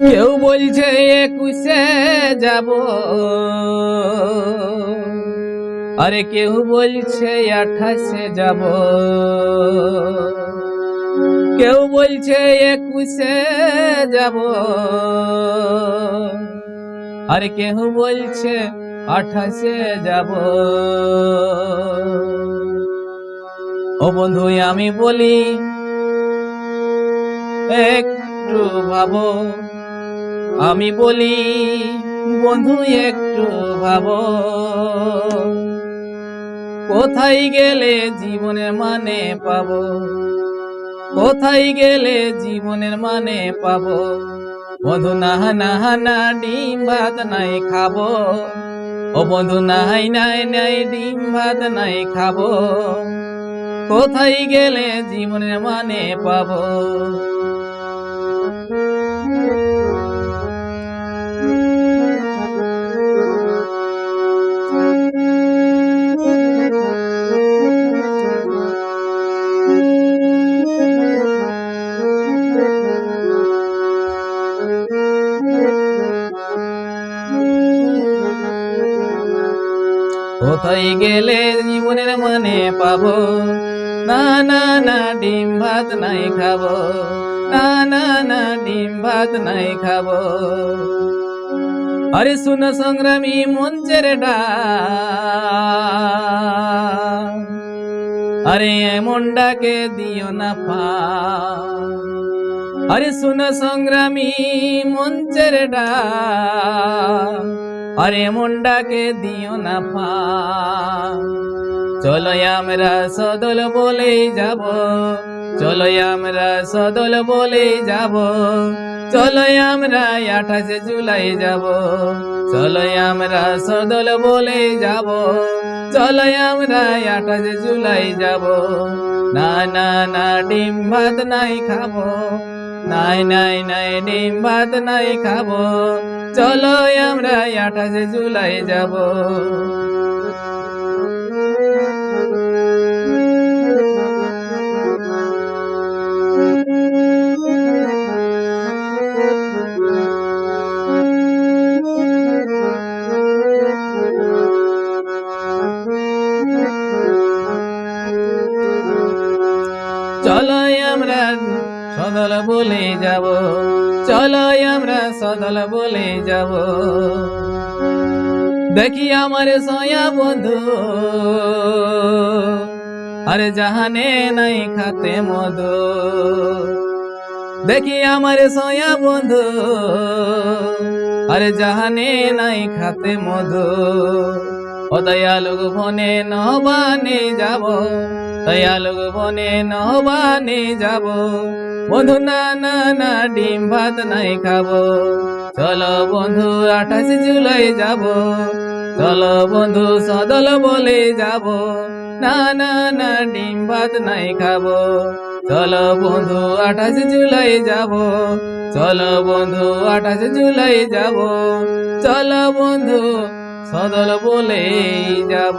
কেউ বলছে একুশে যাব। আরে কেউ বলছে আঠাশে যাব। কেউ বলছে একুশে যাব। আরে কেউ বলছে আঠাশে যাব। ও বন্ধু, আমি বলি, একটু ভাবো। আমি বলি, বন্ধু, একটু ভাব। কোথায় গেলে জীবনের মানে পাব? কোথায় গেলে জীবনের মানে পাব? বন্ধু, নাহা নাহা, না, ডিম ভাত নাই খাব। ও বন্ধু, নাই নাই নাই, ডিম ভাত নাই খাব। কোথায় গেলে জীবনের মানে পাবো? কোথায় গেলে জীবনের মানে পাবো? না না না, ডিম ভাত নাই খাব। না না না, ডিম ভাত নাই খাব। আরে শুন সংগ্রামী মঞ্চের ডাক আরে এমন ডাকে দিও না পা। আরে শুন সংগ্রামী মঞ্চের ডাক আরে মুন্ডাকে দিও না পা। চলো আমরা সদল বলে যাব। চলো আমরা সদল বলে যাব। চলো আমরা আঠাশে জুলাই যাব। চলো আমরা সদল বলে যাব। চলো আমরা আঠাশে জুলাই যাব। না না না ডিম ভাত নাই খাব। নাই নাই নাই, ডিম ভাত নাই খাব। চলো আমরা আঠাশে জুলাই যাব। চলো আমরা সদল বলে যাব, চলো আমরা সদল বলে যাব। দেখি আমার সয়া বন্ধু, আরে জাহানে নাই খাতে মধু। দেখি আমার সয়া বন্ধু, আরে জাহানে নাই খাতে মধু। ও দয়ালুক ভনে নহবানে যাব দয়ালুক বনে নহবানে যাব। বন্ধু না না না ডিম ভাত নাই খাব। চলো বন্ধু আঠাশ জুলাই যাব। চলো বন্ধু সদল বলে যাব। না না না ডিম ভাত নাই খাব। চলো বন্ধু আঠাশ জুলাই যাব। চলো বন্ধু আঠাশ জুলাই যাব। চলো বন্ধু সদল বলে যাব।